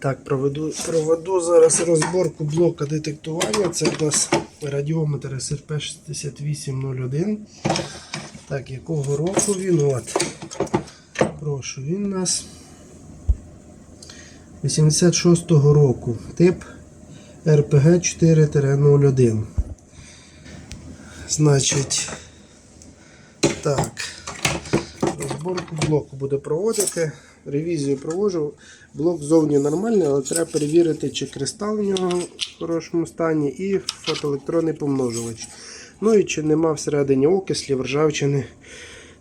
Так, проведу, проведу зараз розборку блока детектування. Це у нас радіометр SRP 6801. Так, якого року він? От. Прошу, він у нас 86-го року. Тип RPG 4-01. Значить, так. Розборку блоку буде проводити. Ревізію проводжу. Блок зовні нормальний, але треба перевірити, чи кристал в нього в хорошому стані і фотоелектронний помножувач. Ну і чи нема всередині окислів, ржавчини.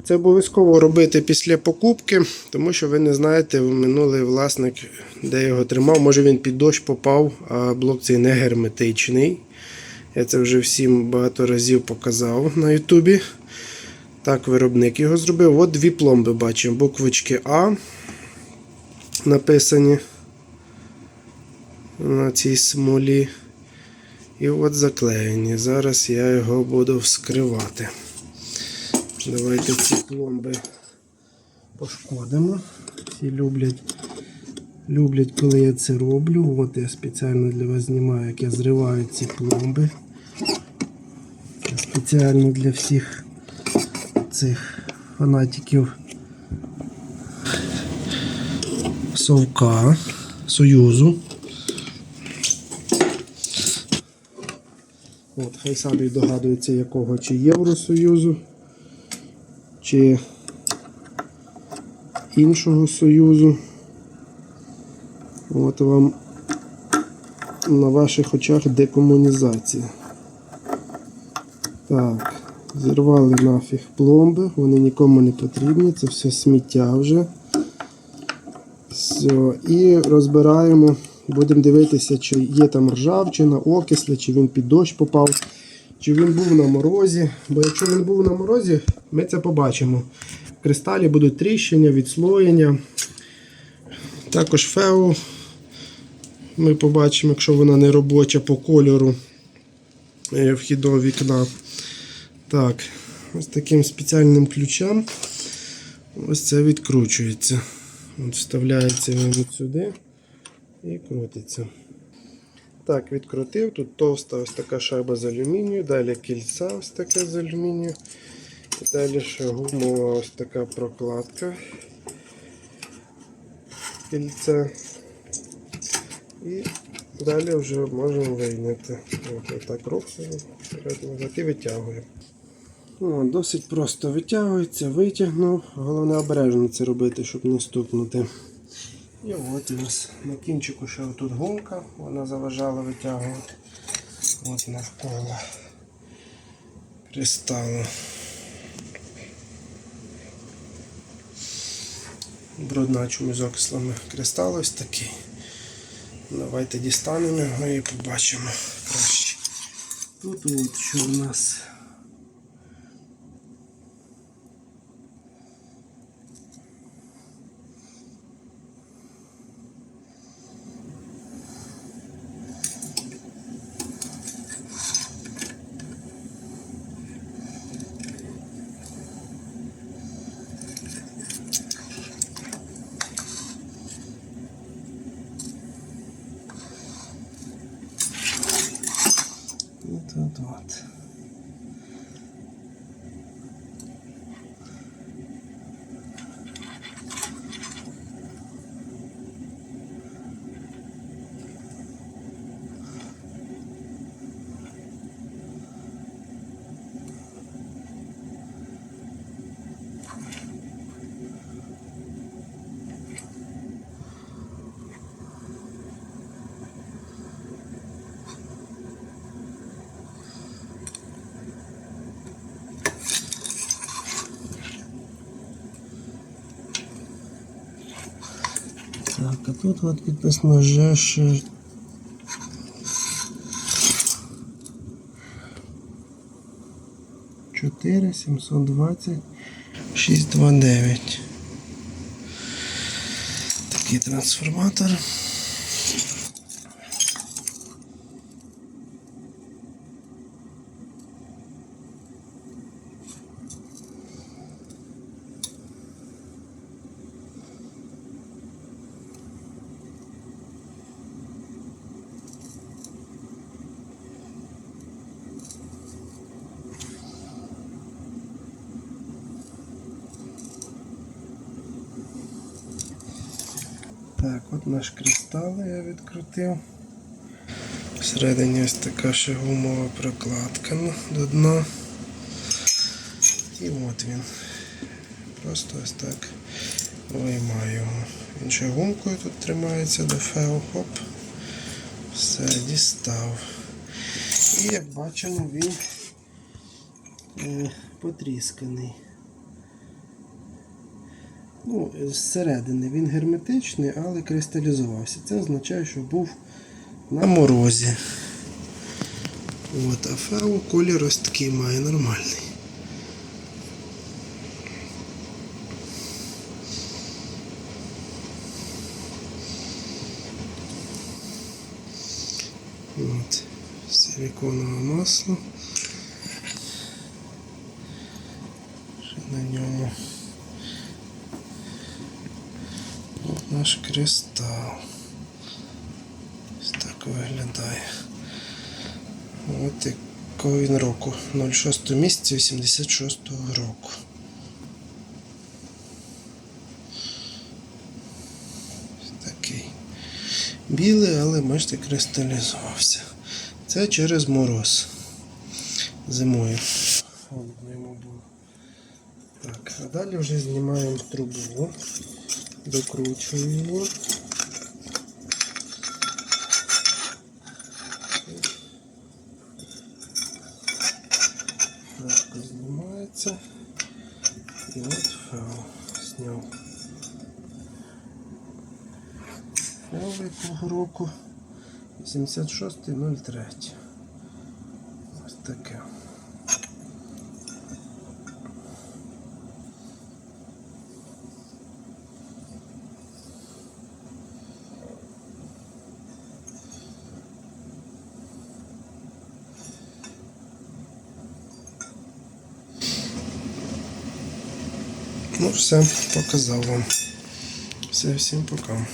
Це обов'язково робити після покупки, тому що ви не знаєте, минулий власник, де його тримав. Може він під дощ попав, а блок цей не герметичний. Я це вже всім багато разів показав на Ютубі. Так, виробник його зробив. От дві пломби бачимо. Буквочки А написані на цій смолі. І от заклеєні. Зараз я його буду вскривати. Давайте ці пломби пошкодимо. Всі люблять, люблять, коли я це роблю. От я спеціально для вас знімаю, як я зриваю ці пломби. Це спеціально для всіх цих фанатиків Совка Союзу. От, хай самі догадуються, якого чи Євросоюзу, чи іншого союзу. От вам на ваших очах декомунізація. Так, зірвали нафіг пломби, вони нікому не потрібні, це все сміття вже. Все, і розбираємо, будемо дивитися, чи є там ржавчина, окисли, чи він під дощ попав, чи він був на морозі. Бо якщо він був на морозі, ми це побачимо. В кристалі будуть тріщення, відслоєння. Також фео ми побачимо, якщо вона не робоча по кольору е, вхідного вікна. Так, ось таким спеціальним ключем ось це відкручується. Вставляється він сюди і крутиться. Так, відкрутив. Тут товста ось така шайба з алюмінію, далі кільця ось таке з алюмінію. І далі ще гумова ось така прокладка кільця. І далі вже можемо вийняти. Рухаємо, вперед, назад і витягуємо. О, досить просто витягується, витягнув. Головне обережно це робити, щоб не стукнути. І от у нас на кінчику ще тут гумка, вона заважала витягувати. От навколо кристалу. Брудна чомусь з окислами кристал ось такий. Давайте дістанемо його і побачимо краще. Тут от що у нас. Так, а тут от підписано ЖШ. Чотири сімсот двадцять шість два дев'ять. Такий трансформатор. Так, от наш кристал я відкрутив. Всередині ось така ще гумова прокладка до дна. І от він. Просто ось так виймаю його. Він ще гумкою тут тримається до фео. Хоп. Все, дістав. І як бачимо, він е, потрісканий. Ну, зсередини він герметичний, але кристалізувався. Це означає, що був на морозі. От, а фео колір ось такий має нормальний. От, силиконове масло. Ще на ньому. От наш кристал. Ось так виглядає. От якого він року. 06 місяця 86 року. Ось такий. Білий, але бачите, кристалізувався. Це через мороз. Зимою. Холодно йому було. Так, а далі вже знімаємо трубу, докручуємо. Трошки знімається. І от фео зняв. Фео якого року 86.03. Ось таке. Ну, все, показав вам. Все, всім пока.